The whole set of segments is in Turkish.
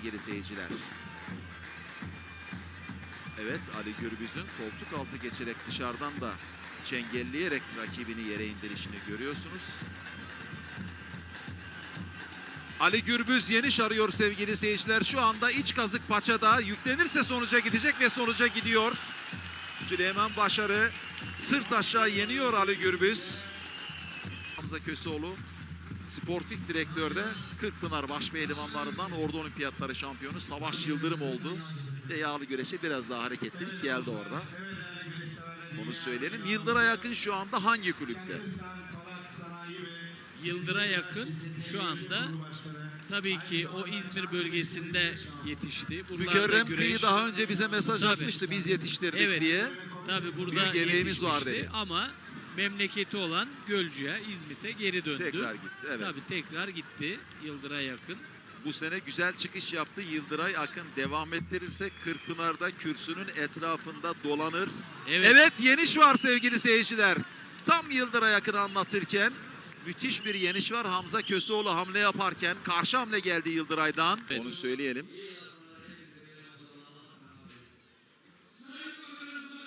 sevgili seyirciler. Evet Ali Gürbüz'ün koltuk altı geçerek dışarıdan da çengelleyerek rakibini yere indirişini görüyorsunuz. Ali Gürbüz yeniş arıyor sevgili seyirciler. Şu anda iç kazık paçada yüklenirse sonuca gidecek ve sonuca gidiyor. Süleyman Başarı sırt aşağı yeniyor Ali Gürbüz. Hamza Köseoğlu sportif direktörde Kırkpınar baş pehlivanlarından Ordu Olimpiyatları şampiyonu Savaş Yıldırım oldu. Ve yağlı güreşe biraz daha hareketlilik geldi orada. Onu söyleyelim. Yıldıra yakın şu anda hangi kulüpte? Yıldıra yakın şu anda tabii ki o İzmir bölgesinde yetişti. Buralarda Mükerrem güreş- Kıyı daha önce bize mesaj Tabii. atmıştı biz yetiştirdik Evet. diye. tabii burada büyük emeğimiz var dedi. Ama memleketi olan Gölcük'e, İzmit'e geri döndü. Tekrar gitti. Evet. Tabii tekrar gitti Yıldıra yakın. Bu sene güzel çıkış yaptı. Yıldıray Akın devam ettirirse Kırkpınar'da kürsünün etrafında dolanır. Evet. Evet yeniş var sevgili seyirciler. Tam Yıldıray Akın anlatırken müthiş bir yeniş var. Hamza Köseoğlu hamle yaparken karşı hamle geldi Yıldıray'dan. Evet. Onu söyleyelim.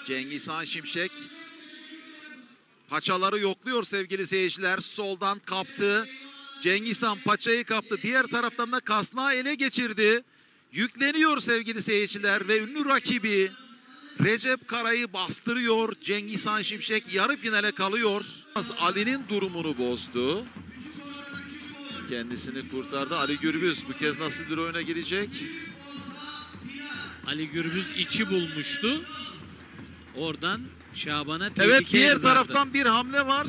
Cengiz Han Şimşek paçaları yokluyor sevgili seyirciler. Soldan kaptı. Cengiz Han paçayı kaptı. Diğer taraftan da kasnağı ele geçirdi. Yükleniyor sevgili seyirciler ve ünlü rakibi Recep Kara'yı bastırıyor. Cengiz Han Şimşek yarı finale kalıyor. Ali'nin durumunu bozdu. Kendisini kurtardı. Ali Gürbüz bu kez nasıl bir oyuna girecek? Ali Gürbüz içi bulmuştu. Oradan Şaban'a Evet diğer yazardı. taraftan bir hamle var.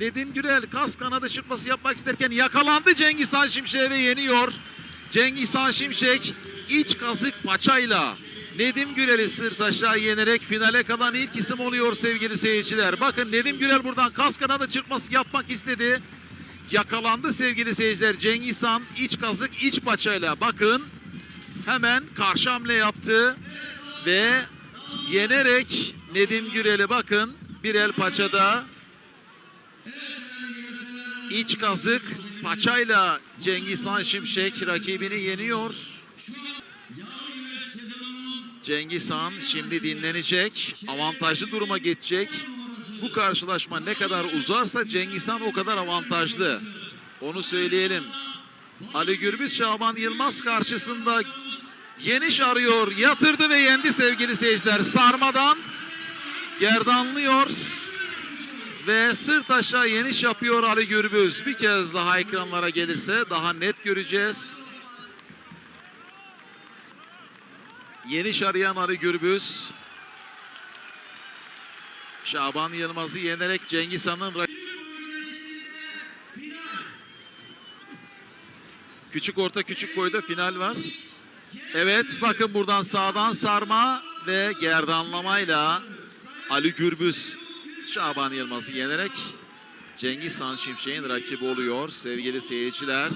Nedim Gürel kas kanadı çıkması yapmak isterken yakalandı Cengiz Han Şimşek'e ve yeniyor. Cengiz Han Şimşek iç kazık paçayla Nedim Gürel'i sırt aşağı yenerek finale kalan ilk isim oluyor sevgili seyirciler. Bakın Nedim Gürel buradan kas kanadı çıkması yapmak istedi. Yakalandı sevgili seyirciler. Cengiz Han iç kazık iç paçayla bakın hemen karşı hamle yaptı ve yenerek Nedim Gürel'i bakın bir el paçada iç kazık paçayla Cengiz Han Şimşek rakibini yeniyor. Cengiz Han şimdi dinlenecek. Avantajlı duruma geçecek. Bu karşılaşma ne kadar uzarsa Cengiz Han o kadar avantajlı. Onu söyleyelim. Ali Gürbüz Şaban Yılmaz karşısında Geniş arıyor. Yatırdı ve yendi sevgili seyirciler. Sarmadan gerdanlıyor. Ve sırt aşağı yeniş yapıyor Ali Gürbüz. Bir kez daha ekranlara gelirse daha net göreceğiz. Yeniş arayan Ali Gürbüz. Şaban Yılmaz'ı yenerek Cengiz Han'ın Küçük orta küçük boyda final var. Evet bakın buradan sağdan sarma ve gerdanlamayla Ali Gürbüz Şaban Yılmaz'ı yenerek Cengiz Han Şimşek'in rakibi oluyor sevgili seyirciler.